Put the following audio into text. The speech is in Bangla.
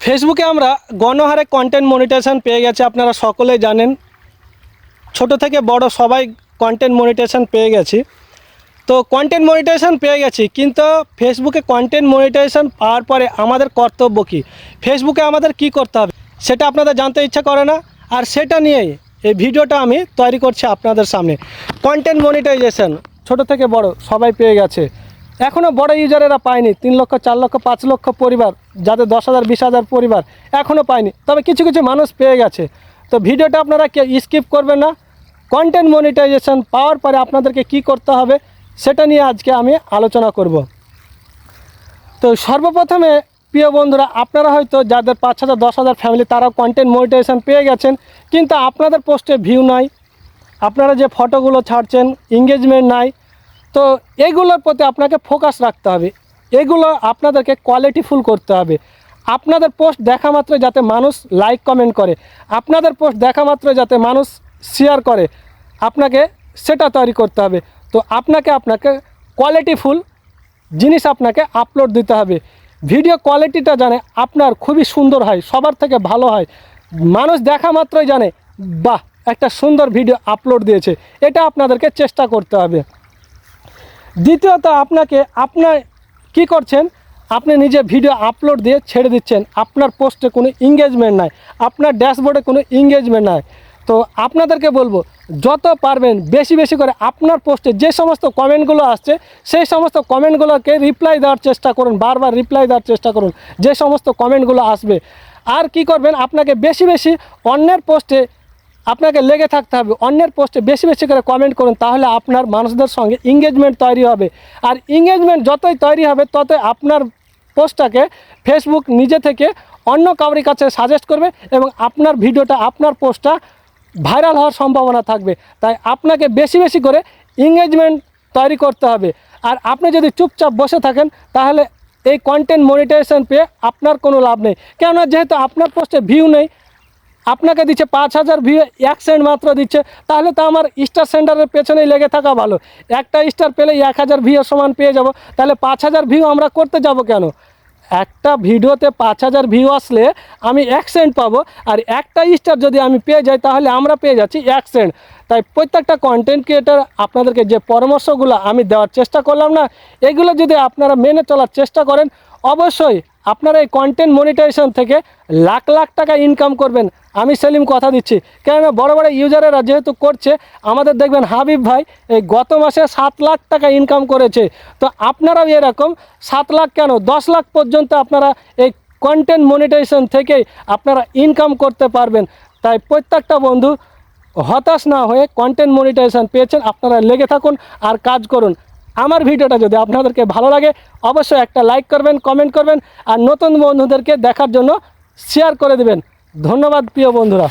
ফেসবুকে আমরা গণহারে কন্টেন্ট মনিটেশন পেয়ে গেছে, আপনারা সকলেই জানেন। ছোট থেকে বড় সবাই কন্টেন্ট মনিটেশন পেয়ে গেছি। তো কন্টেন্ট মনিটেশন পেয়ে গেছি, কিন্তু ফেসবুকে কন্টেন্ট মনিটেশন পাওয়ার পরে আমাদের কর্তব্য কী? ফেসবুকে আমাদের কি করতে হবে? সেটা আপনাদের জানতে ইচ্ছা করে না। আর সেটা নিয়েই এই ভিডিওটা আমি তৈরি করছি আপনাদের সামনে। কন্টেন্ট মনিটাইজেশন ছোট থেকে বড় সবাই পেয়ে গেছে। এখনও বড় ইউজারেরা পায়নি। তিন লক্ষ, চার লক্ষ, পাঁচ লক্ষ পরিবার, যাদের দশ হাজার, বিশ হাজার পরিবার এখনও পায়নি। তবে কিছু কিছু মানুষ পেয়ে গেছে। তো ভিডিওটা আপনারা স্কিপ করবেন না। কন্টেন্ট মনিটাইজেশন পাওয়ার পরে আপনাদেরকে কি করতে হবে, সেটা নিয়ে আজকে আমি আলোচনা করব। তো সর্বপ্রথমে, প্রিয় বন্ধুরা, আপনারা হয়তো যাদের পাঁচ হাজার, দশ হাজার ফ্যামিলি তারাও কন্টেন্ট মনিটাইজেশন পেয়ে গেছেন। কিন্তু আপনাদের পোস্টে ভিউ নাই। আপনারা যে ফটোগুলো ছাড়ছেন এঙ্গেজমেন্ট নাই। তো এগুলোর প্রতি আপনাকে ফোকাস রাখতে হবে। এগুলো আপনাদেরকে কোয়ালিটিফুল করতে হবে। আপনাদের পোস্ট দেখা মাত্র যাতে মানুষ লাইক কমেন্ট করে। আপনাদের পোস্ট দেখা মাত্র যাতে মানুষ শেয়ার করে। আপনাকে সেটা তৈরি করতে হবে। তো আপনাকে আপনাকে কোয়ালিটিফুল জিনিস আপনাকে আপলোড দিতে হবে। ভিডিও কোয়ালিটিটা জানে আপনার খুবই সুন্দর হয়, সবার থেকে ভালো হয়। মানুষ দেখা মাত্রই জানে, বাহ, একটা সুন্দর ভিডিও আপলোড দিয়েছে। এটা আপনাদেরকে চেষ্টা করতে হবে। দ্বিতীয়ত আপনাকে, আপনার কি করছেন? আপনি নিজে ভিডিও আপলোড দিয়ে ছেড়ে দিচ্ছেন। আপনার পোস্টে কোনো এঙ্গেজমেন্ট নাই। আপনার ড্যাশবোর্ডে কোনো এঙ্গেজমেন্ট নাই। তো আপনাদেরকে বলব, যত পারবেন, বেশি বেশি করে আপনার পোস্টে যে সমস্ত কমেন্টগুলো আসছে, সেই সমস্ত কমেন্টগুলোকে রিপ্লাই দেওয়ার চেষ্টা করুন। বারবার রিপ্লাই দেওয়ার চেষ্টা করুন। যে সমস্ত কমেন্টগুলো আসবে। আর কি করবেন? আপনাকে বেশি বেশি অন্যের পোস্টে আপনাকে লেগে থাকতে হবে। অন্যের পোস্টে বেশি বেশি করে কমেন্ট করুন, তাহলে আপনার মানুষদের সঙ্গে এঙ্গেজমেন্ট তৈরি হবে। আর এঙ্গেজমেন্ট যতই তৈরি হবে, ততই আপনার পোস্টটাকে ফেসবুক নিজে থেকে অন্য কাউরির কাছে সাজেস্ট করবে এবং আপনার ভিডিওটা, আপনার পোস্টটা ভাইরাল হওয়ার সম্ভাবনা থাকবে। তাই আপনাকে বেশি বেশি করে এঙ্গেজমেন্ট তৈরি করতে হবে। আর আপনি যদি চুপচাপ বসে থাকেন, তাহলে এই কন্টেন্ট মনিটাইজেশন পেয়ে আপনার কোনো লাভ নেই। কেননা, যেহেতু আপনার পোস্টে ভিউ নেই আপনাকে দিচ্ছে পাঁচ হাজার ভিউ এক সেন্ট মাত্র দিচ্ছে, তাহলে তো আমার স্টার সেন্টারের পেছনেই লেগে থাকা ভালো। একটা স্টার পেলে এক হাজার ভিউ সমান পেয়ে যাব, তাহলে পাঁচ হাজার ভিউ আমরা করতে যাব কেন? একটা ভিডিওতে পাঁচ হাজার ভিউ আসলে আমি এক সেন্ট পাবো, আর একটা স্টার যদি আমি পেয়ে যাই, তাহলে আমরা পেয়ে যাচ্ছি এক সেন্ট তাই প্রত্যেকটা কন্টেন্ট ক্রিয়েটার আপনাদেরকে যে পরামর্শগুলো আমি দেওয়ার চেষ্টা করলাম না, এগুলো যদি আপনারা মেনে চলার চেষ্টা করেন অবশ্যই আপনারা এই কন্টেন্ট মনিটাইজেশন থেকে লাখ লাখ টাকা ইনকাম করবেন। আমি সেলিম কথা দিচ্ছি। কেননা বড় বড় ইউজারেরা যেহেতু করছে, আমাদের দেখবেন হাবিব ভাই এই গত মাসে সাত লাখ টাকা ইনকাম করেছে। তো আপনারাও এরকম সাত লাখ কেন? দশ লাখ পর্যন্ত আপনারা এই কন্টেন্ট মনিটাইজেশন থেকেই আপনারা ইনকাম করতে পারবেন। তাই প্রত্যেকটা বন্ধু হতাশ না হয়ে কন্টেন্ট মনিটাইজেশন পেয়েছেন, আপনারা লেগে থাকুন আর কাজ করুন। আমার ভিডিওটা যদি আপনাদেরকে ভালো লাগে, অবশ্যই একটা লাইক করবেন কমেন্ট করবেন, আর নতুন বন্ধুদেরকে দেখার জন্য শেয়ার করে দেবেন। ধন্যবাদ, প্রিয় বন্ধুরা।